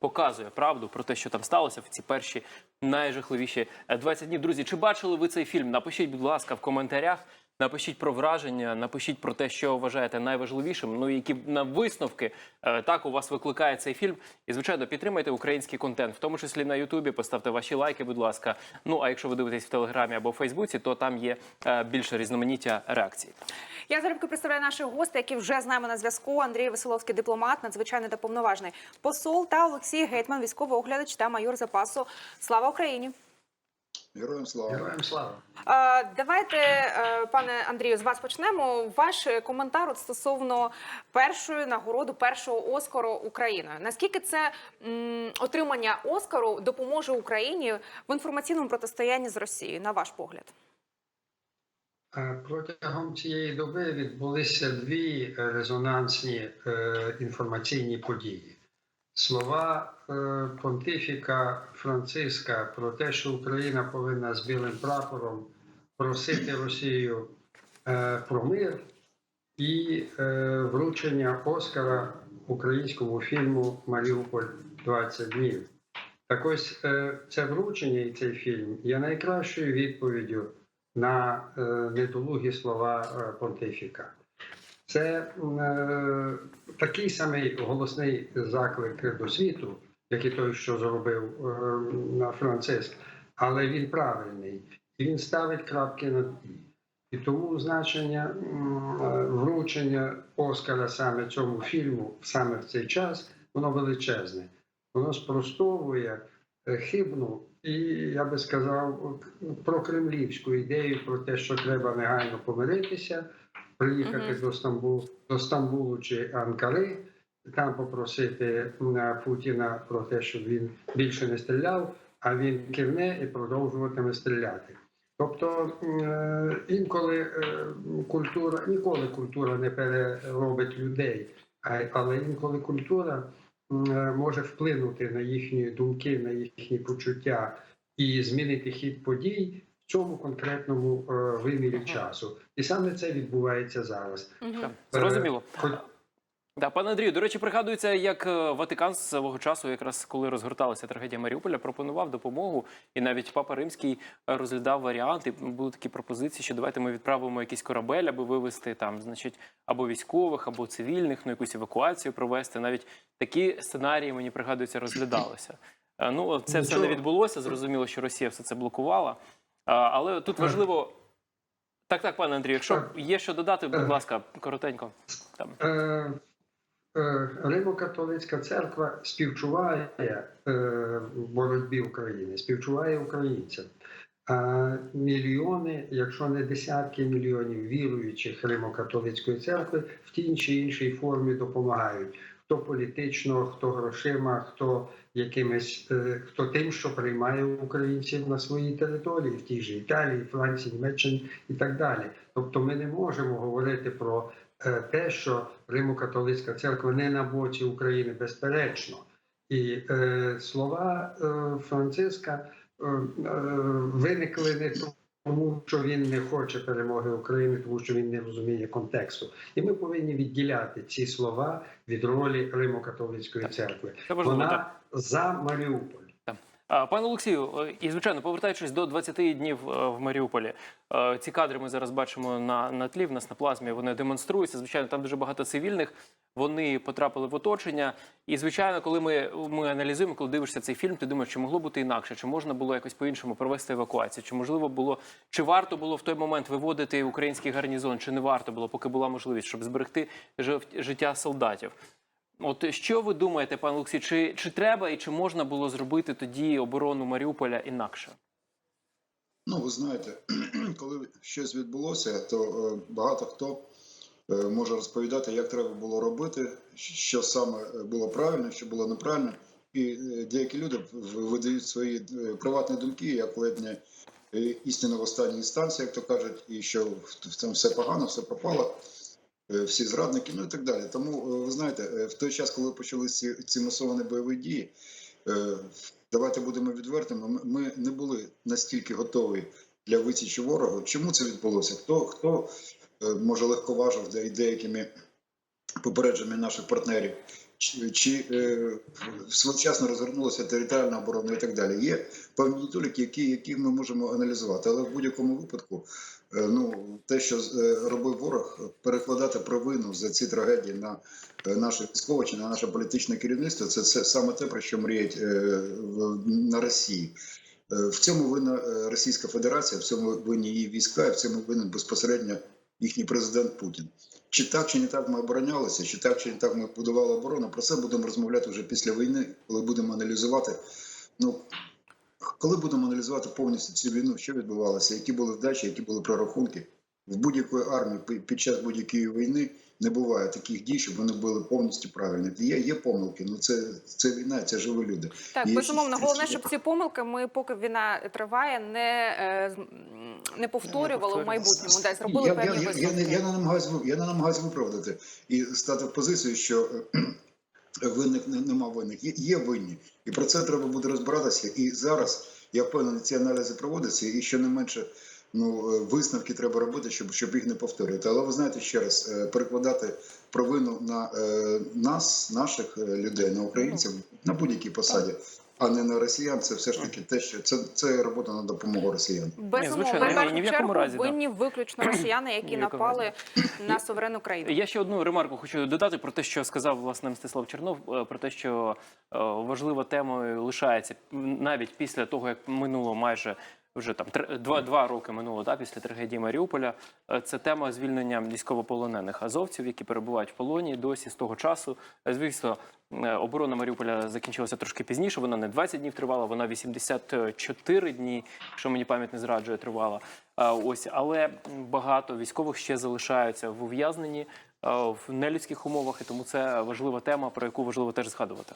показує правду про те, що там сталося в ці перші найжахливіші е, 20 днів. Друзі, чи бачили ви цей фільм? Напишіть, будь ласка, в коментарях. Напишіть про враження, напишіть про те, що вважаєте найважливішим. Ну які на висновки е, так у вас викликає цей фільм. І звичайно, підтримайте український контент, в тому числі на Ютубі. Поставте ваші лайки, будь ласка. Ну а якщо ви дивитесь в Телеграмі або в Фейсбуці, то там є е, більше різноманіття реакцій. Я залюбки представляю наших гостей, які вже з нами на зв'язку. Андрій Веселовський, дипломат, надзвичайний та повноважний посол та Олексій Гетьман, військовий оглядач та майор запасу. Слава Україні! Героям слава. Героям слава. Давайте, е, пане Андрію, з вас почнемо. Ваш коментар от стосовно першої нагороди, першого Оскару Україною. Наскільки це м, отримання Оскару допоможе Україні в інформаційному протистоянні з Росією, на ваш погляд? Е, Протягом цієї доби відбулися дві резонансні е, інформаційні події. Слова е, понтифіка Франциска про те, що Україна повинна з білим прапором просити Росію е, про мир, і е, вручення Оскара українському фільму Маріуполь 20 днів. Так ось це вручення і цей фільм є найкращою відповіддю на недолугі слова понтифіка. Це е, такий самий голосний заклик до світу, як і той, що зробив е, на Франциск, але він правильний. Він ставить крапки над «і». І тому значення е, вручення Оскара саме цьому фільму саме в цей час, воно величезне. Воно спростовує е, хибну і, я би сказав, про кремлівську ідею про те, що треба негайно помиритися, приїхати до Стамбулу, до Стамбулу чи Анкари, там попросити м, Путіна про те, щоб він більше не стріляв, а він кивне і продовжуватиме стріляти. Тобто е, інколи е, культура, ніколи культура не переробить людей, але інколи культура е, може вплинути на їхні думки, на їхні почуття і змінити хід подій цьому конкретному е, вимірі часу. І саме це відбувається зараз. Так, Зрозуміло. Да, пане Андрію, до речі, пригадується, як е, Ватикан з свого часу, якраз коли розгорталася трагедія Маріуполя, пропонував допомогу, і навіть Папа Римський е, розглядав варіанти. Були такі пропозиції, що давайте ми відправимо якийсь корабель, аби вивезти там, значить, або військових, або цивільних, ну якусь евакуацію провести. Навіть такі сценарії мені пригадується, розглядалися. Ну, це все не відбулося. Зрозуміло, що Росія все це блокувала. Але тут важливо. Так, так, пане Андрію, якщо є що додати, будь ласка, коротенько. Там. Е, е, Римо-католицька церква співчуває е, боротьбі України, співчуває українцям. А мільйони, якщо не десятки мільйонів віруючих Римо-католицької церкви в тій чи іншій формі допомагають. Хто політично, хто грошима, хто якимись, е, хто тим, що приймає українців на своїй території, в тій же Італії, Франції, Німеччині і так далі. Тобто ми не можемо говорити про е, те, що Римо-католицька церква не на боці України, безперечно. І е, слова е, Франциска е, е, виникли не тому, що він не хоче перемоги України, тому що він не розуміє контексту. І ми повинні відділяти ці слова від ролі Римо-католицької церкви. Вона за Маріуполь. Пане Олексію, е, і звичайно, повертаючись до 20 днів е, в Маріуполі, е, ці кадри ми зараз бачимо на, на тлі, в нас на плазмі. Вони демонструються. Звичайно, там дуже багато цивільних. Вони потрапили в оточення. І звичайно, коли ми, ми аналізуємо, коли дивишся цей фільм, ти думаєш, чи могло бути інакше, чи можна було якось по-іншому провести евакуацію, чи можливо було, чи варто було в той момент виводити український гарнізон, чи не варто було, поки була можливість, щоб зберегти життя солдатів. От що ви думаєте, пане Олексій, чи, чи треба і чи можна було зробити тоді оборону Маріуполя інакше? Ну, ви знаєте, коли щось відбулося, то е, багато хто е, може розповідати, як треба було робити, що саме е, було правильно, що було неправильно. І е, деякі люди видають свої е, приватні думки, як ледь не е, в останній інстанції, як то кажуть, і що в цьому все погано, все пропало, е, всі зрадники, ну і так далі. Тому е, ви знаєте, е, в той час, коли почалися ці, масовані бойові дії, е, давайте будемо відвертими. ми- не були настільки готові для висічі ворога. Чому це відбулося? Хто хто е, може легковажив і деякими попередженнями наших партнерів чи, е, своєчасно розгорнулася територіальна оборона і так далі. Є певні недоліки, які, які ми можемо аналізувати. Але в будь-якому випадку, е, ну те, що е, робив ворог, перекладати провину за ці трагедії на наше військове чи на наше політичне керівництво, це, це саме те, про що мріють е, на Росії. В цьому винна Російська Федерація, в цьому винні її війська, в цьому винен безпосередньо їхній президент Путін. Чи так, чи не так ми оборонялися, чи так, чи не так ми будували оборону. Про це будемо розмовляти вже після війни, коли будемо аналізувати. Ну коли будемо аналізувати повністю цю війну, що відбувалося, які були вдачі, які були прорахунки в будь-якої армії під час будь-якої війни не буває таких дій, щоб вони були повністю правильні. Є, є помилки, ну це, це війна, це живі люди. Так, Є безумовно, ще- головне, щоб ці помилки ми, поки війна триває, не, е, не повторювали в майбутньому, де зробили я, певні я, я, я, не- я не намагаюся я не намагаюся виправдати і стати в позицію, що е, винних не- нема винних. Є, є винні, і про це треба буде розбиратися. І зараз я впевнений, ці аналізи проводяться, і що не менше. Ну, е, висновки треба робити, щоб, щоб їх не повторювати. Але ви знаєте ще раз, е, перекладати провину на е, нас, наших людей, на українців на будь-якій посаді, а не на росіян. Це все ж таки те, що це, це робота на допомогу росіян. Безумовно, ні- ні в якому разі, да. винні виключно росіяни, які напали на суверенну країну. Я ще одну ремарку хочу додати про те, що сказав власне Мстислав Чернов, про те, що важлива темою лишається навіть після того, як минуло майже вже там два, два роки минуло да, після трагедії Маріуполя. Е, Це тема звільнення військовополонених азовців, які перебувають в полоні досі з того часу. Е, Звісно, е, оборона Маріуполя закінчилася трошки пізніше. Вона не 20 днів тривала, вона 84 дні, якщо мені пам'ять не зраджує, тривала. Ось, але багато військових ще залишаються в ув'язненні в нелюдських умовах, і тому це важлива тема, про яку важливо теж згадувати.